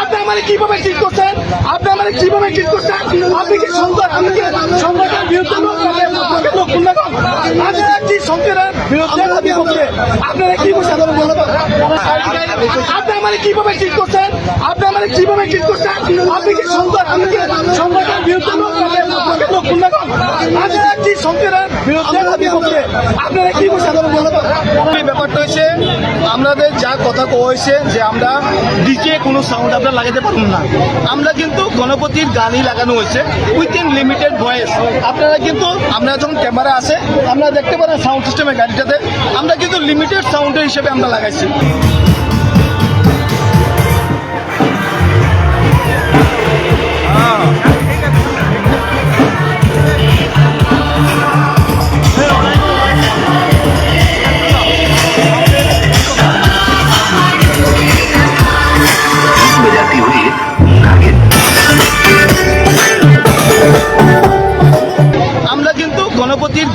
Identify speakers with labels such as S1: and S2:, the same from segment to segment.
S1: আপনি আমাকে কীভাবে ঠিক করছেন? আপনি আমাকে কীভাবে ঠিক করছেন? আপনি কি সংকট আমি কি সংকটের বিরুদ্ধে কি সংকটের বিরুদ্ধে আপনারা কি বসে? আপনি আমাকে কীভাবে ঠিক করছেন? আপনি আমাকে কীভাবে ঠিক করছেন? আপনি কি সংকট আমি কি সংকটের বিরুদ্ধে বিরুদ্ধে আপনারা কি?
S2: এই ব্যাপারটা হচ্ছে আমাদের যা কথা কওয়া হয়েছে যে আমরা ডিজে কোনো সাউন্ড আপনার লাগাতে পারব না। আমরা কিন্তু গণপতির গানই লাগানো হয়েছে উইথিন লিমিটেড ভয়েস আপনারা কিন্তু আমরা যখন ক্যামেরা আছে আমরা দেখতে পারেন সাউন্ড সিস্টেমের গাড়িটাতে আমরা কিন্তু লিমিটেড সাউন্ডের হিসেবে আমরা লাগাইছি।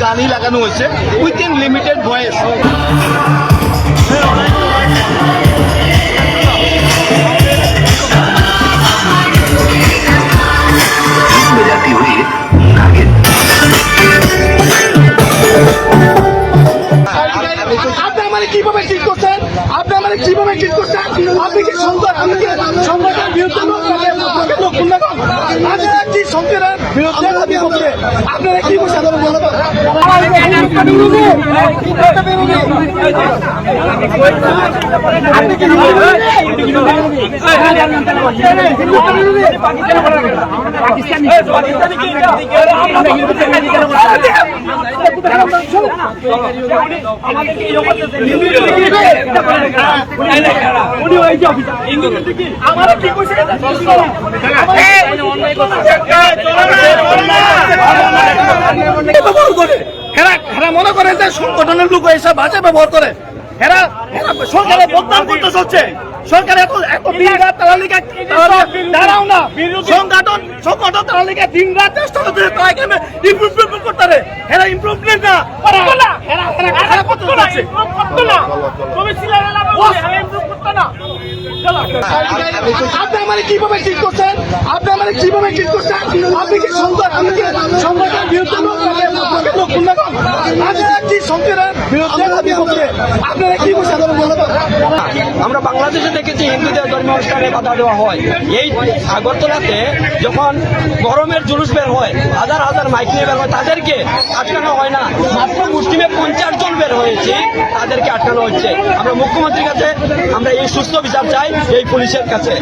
S2: গানই লাগানো হয়েছে উইথ ইন লিমিটেড ভয়েস।
S1: কীভাবে ঠিক কীভাবে ঠিক কি সুন্দর আমি কি আপনারা কি বলছেন? আপনারা বলছেন বিরুদ্ধে আমি করছে আপনারা কি বসে আদালত বলে তো? ব্যবহার করে হেরা মনে করে যে সংগঠনের লোক এসে ভাষা ব্যবহার করে হেরা সরকারের বদনাম করতে চলছে সরকার এত এত দিন রাত তারা লিখে দাঁড়াও না সংগঠন সংগঠন তারা লিখে দিন রাত চেষ্টা করতে তারা ইমপ্রুভমেন্ট করতে পারে এরা ইমপ্রুভমেন্ট না এরা এরা করতে চলছে আপনি আমার কীভাবে ঠিক করছেন আপনি আমার কীভাবে ঠিক করছেন আপনি কি সংগঠন সংকটের বিরুদ্ধে লোক নাকি বিরুদ্ধে আপনারা কি?
S3: আমরা বাংলাদেশে দেখেছি হিন্দুদের ধর্মীয় অনুষ্ঠানে বাধা দেওয়া হয়। এই আগরতলাতে যখন গরমের জুলুস বের হয় হাজার হাজার মাইক নিয়ে বের হয় তাদেরকে আটকানো হয় না। মাত্র মুসলিমে পঞ্চাশ জন বের হয়েছে তাদেরকে আটকানো হচ্ছে। আমরা মুখ্যমন্ত্রীর কাছে আমরা এই সুস্থ বিচার চাই এই পুলিশের কাছে।